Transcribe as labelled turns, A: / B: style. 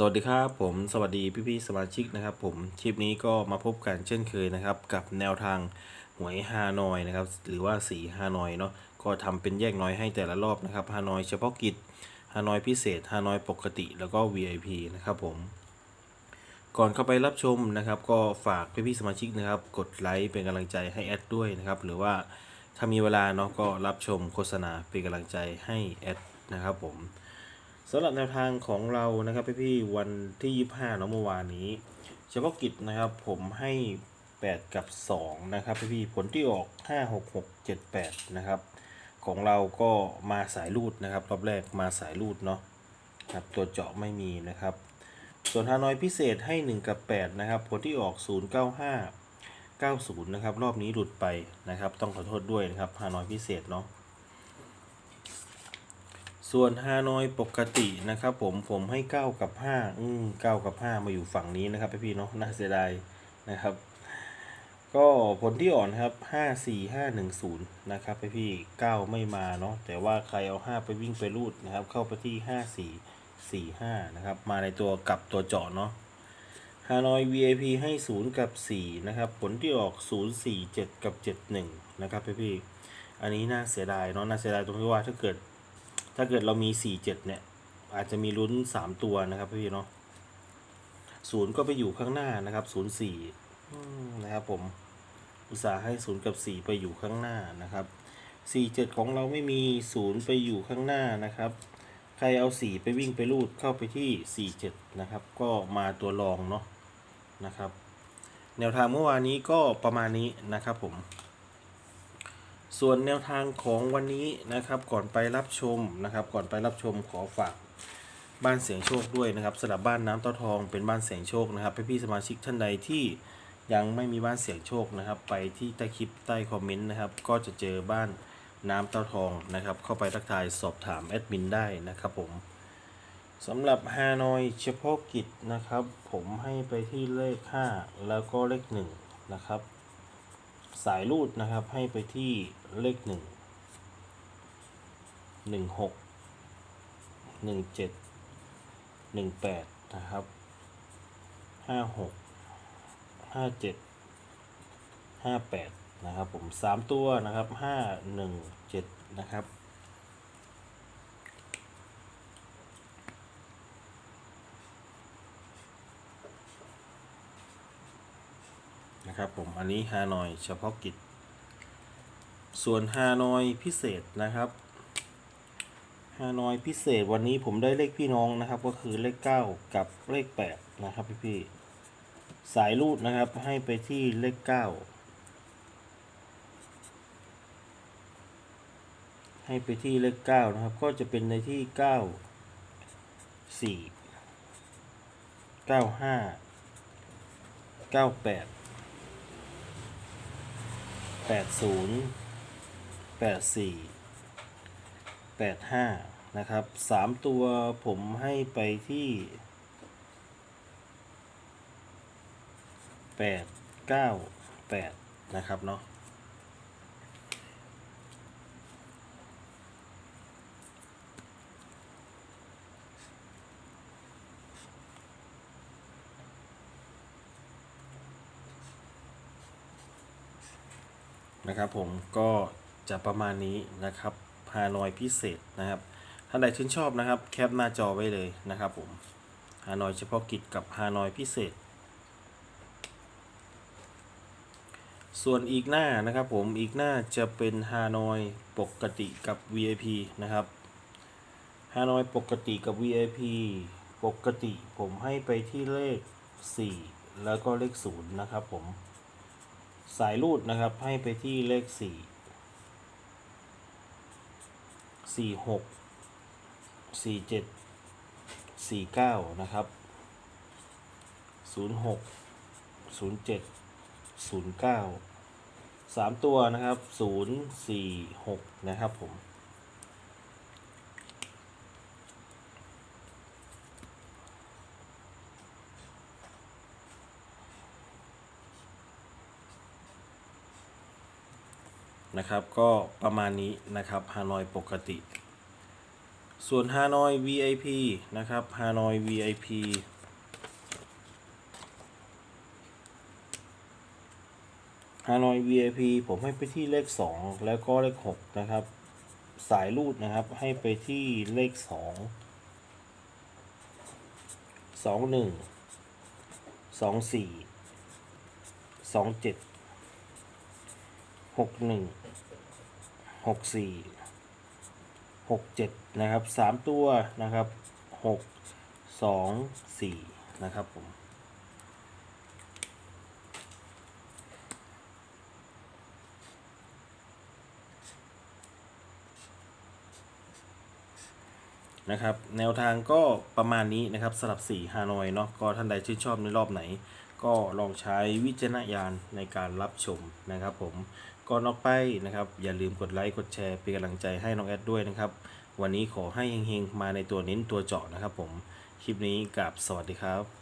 A: สวัสดีครับผมสวัสดีพี่ๆสมาชิกนะครับ ผมคลิปนี้ก็มาพบกันเช่นเคยนะครับ กับแนวทางหวยฮานอยนะครับ หรือว่าสีฮานอยเนาะก็ทำเป็นแยกน้อยให้แต่ละรอบนะครับฮานอยเฉพาะกิจฮานอยพิเศษฮานอยปกติแล้วก็ VIP นะครับผม ก่อนเข้าไปรับชมนะครับ ก็ฝากพี่ๆสมาชิกนะครับ กดไลค์เป็นกำลังใจให้แอดด้วยนะครับ หรือว่าถ้ามีเวลาเนาะก็รับชมโฆษณาเป็นกำลังใจให้แอดนะครับผม สำหรับแนวทางของเรานะครับพี่ๆวันที่ 25เนาะเมื่อวานนี้ เฉพาะกิจนะครับผมให้ 8 กับ 2 นะครับพี่ๆผลที่ออก 5 6 6 7 8 นะครับ ของเราก็มาสายรูดนะครับ รอบแรกมาสายรูดเนาะครับตัวเจาะไม่มีนะครับ ส่วนฮานอยพิเศษให้ 1 กับ 8 นะครับ ผลที่ออก 095 90 นะครับ รอบนี้หลุดไปนะครับ ต้องขอโทษด้วยนะครับฮานอยพิเศษเนาะ ส่วนฮานอยปกตินะครับ ผมผมให้ 9 กับ 5 อืม9กับ 5 มาอยู่ฝั่งนี้นะครับพี่ๆเนาะน่าเสียดายนะครับ ก็ผลที่อ่อนครับ 5 4 5 1 0 นะครับพี่ๆ9ไม่มาเนาะแต่ว่าใครเอา 5 ไปวิ่งไปรูดนะครับ เข้าไปที่ 5 4 4 5 นะครับ มาในตัวกลับตัวเจาะเนาะฮานอย VIP ให้ 0 กับ 4 นะครับ ผลที่ออก 0 4 7 กับ 71 นะครับพี่ๆอันนี้น่าเสียดายเนาะน่าเสียดายตรงที่ว่าถ้าเกิด ถ้าเกิดเรามี4 7เนี่ย อาจจะมีลุ้น3ตัวนะครับพี่เนาะศูนย์ก็ไปอยู่ข้างหน้านะครับศูนย์สี่นะครับผมอุตส่าห์ให้0กับ4ไปอยู่ข้างหน้านะครับ4 7ของเราไม่มี0ไปอยู่ข้างหน้านะครับ ใครเอา4ไปวิ่งไปรูดเข้าไปที่4 7นะครับ ก็มาตัวรองเนาะนะครับ แนวทางเมื่อวานนี้ก็ประมาณนี้นะครับผม ส่วนแนวทางของวันนี้นะครับก่อนไปรับชมนะครับ ก่อนไปรับชมขอฝากบ้านเสียงโชคด้วยนะครับสำหรับบ้านน้ำเต้าทองเป็นบ้านเสียงโชคนะครับพี่ๆสมาชิกท่านใดที่ยังไม่มีบ้านเสียงโชคนะครับ ไปที่ใต้คลิปใต้คอมเมนต์นะครับ ก็จะเจอบ้านน้ำเต้าทองนะครับ เข้าไปทักทายสอบถามแอดมินได้นะครับผมสำหรับฮานอยเฉพาะกิจนะครับ ผมให้ไปที่เลข 5 แล้วก็เลข1นะครับ สายรูดนะครับให้ไปที่เลขหนึ่งหนึ่งหกหนึ่งเจ็ดหนึ่งแปดนะครับห้าหกห้าเจ็ดห้าแปดนะครับผมสามตัวนะครับห้าหนึ่งเจ็ดนะครับ นะครับผมอันนี้ฮานอยเฉพาะกิจ ส่วนฮานอยพิเศษนะครับฮานอยพิเศษวันนี้ผมได้เลขพี่น้องนะครับ ก็คือเลข 9 กับเลข 8 นะครับพี่พี่สายรูดนะครับให้ไปที่เลข 9 ให้ไปที่เลข 9 นะครับ ก็จะเป็นในที่ 9 4 9 5 9 8 แปดศูนย์แปดสี่แปดห้านะครับสามตัวผมให้ไปที่แปดเก้าแปดนะครับเนาะ นะครับผมก็จะประมาณนี้นะครับฮานอยพิเศษนะครับท่านใดชื่นชอบนะครับแคปหน้าจอไว้เลยนะครับผมฮานอยเฉพาะกิจกับฮานอยพิเศษ ส่วนอีกหน้านะครับผมอีกหน้าจะเป็นฮานอยปกติกับ VIP นะครับฮานอยปกติกับ VIP ปกติผมให้ไปที่เลข 4 แล้วก็เลข 0 นะครับผม สายรูดนะครับ ให้ไปที่เลข4 4 6 4 7 4 9นะครับ0 6 0 7 0 9 3ตัวนะครับ0 4 6นะครับผม นะครับ ก็ประมาณนี้นะครับฮานอยปกติ ส่วนฮานอย VIP นะครับฮานอย VIP ฮานอย VIP ผมให้ไปที่เลข 2 แล้วก็เลข 6 นะครับ สายรูดนะครับให้ไปที่เลข 2 2 1 2 4 2 7 6 1 6 4 6 7นะครับ3ตัวนะครับ6 2 4นะครับผมนะครับแนวทางก็ประมาณนี้นะครับสำหรับ4ฮานอยเนาะก็ท่านใดชื่นชอบในรอบไหน ก็ลองใช้วิจารณญาณในการรับชมนะครับผม ก่อนออกไปนะครับ อย่าลืมกดไลค์กดแชร์เป็นกำลังใจให้น้องแอดด้วยนะครับ วันนี้ขอให้เฮงๆ มาในตัวเน้นตัวเจาะนะครับผม คลิปนี้กับสวัสดีครับ